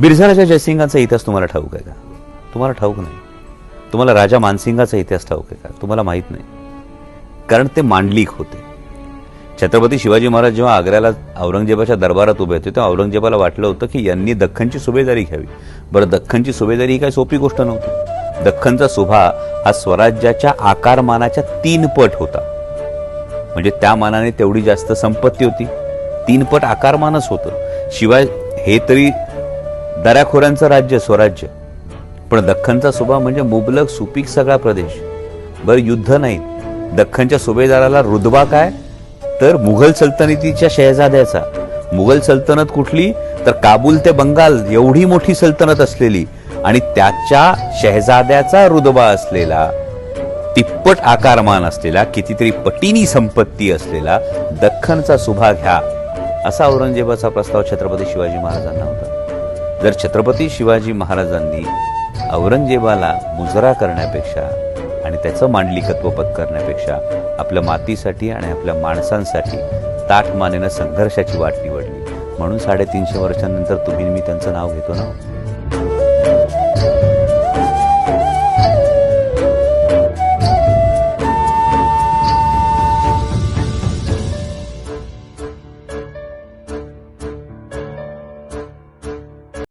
बिरझाराच्या जयसिंगांचा इतिहास तुम्हाला ठाऊक आहे का? तुम्हाला ठाऊक नाही. तुम्हाला राजा मानसिंगाचा इतिहास ठाऊक आहे का? तुम्हाला माहीत नाही. कारण ते मांडलिक होते. छत्रपती शिवाजी महाराज जेव्हा आग्र्याला औरंगजेबाच्या दरबारात उभे होते तेव्हा औरंगजेबाला वाटलं होतं की यांनी दख्खनची सुभेदारी घ्यावी. बरं दख्खनची सुभेदारी ही काही सोपी गोष्ट नव्हती. दख्खनचा सुभा हा स्वराज्याच्या आकारमानाच्या तीन पट होता. म्हणजे त्या मानाने तेवढी जास्त संपत्ती होती. तीन पट आकारमानच होतं. शिवाय हे तरी दऱ्याखोऱ्यांचं राज्य स्वराज्य. पण दख्खनचा सुभा म्हणजे मुबलक सुपीक सगळा प्रदेश. बरं युद्ध नाही दख्खनच्या सुभेदाराला रुदबा काय? तर मुघल सल्तनतीच्या शहजाद्याचा. मुघल सल्तनत कुठली? तर काबूल ते बंगाल एवढी मोठी सल्तनत असलेली. आणि त्याच्या शहजाद्याचा रुदबा असलेला तिप्पट आकारमान असलेला कितीतरी पटीनी संपत्ती असलेला दख्खनचा सुभा घ्या असा औरंगजेबाचा प्रस्ताव छत्रपती शिवाजी महाराजांना होता. जर छत्रपती शिवाजी महाराजांनी औरंगजेबाला मुजरा करण्यापेक्षा आणि त्याचं मांडलिकत्व पत्करण्यापेक्षा आपल्या मातीसाठी आणि आपल्या माणसांसाठी ताठ मानेनं संघर्षाची वाट निवडली. म्हणून साडेतीनशे वर्षांनंतर तुम्ही मी त्यांचं नाव घेतो ना हो?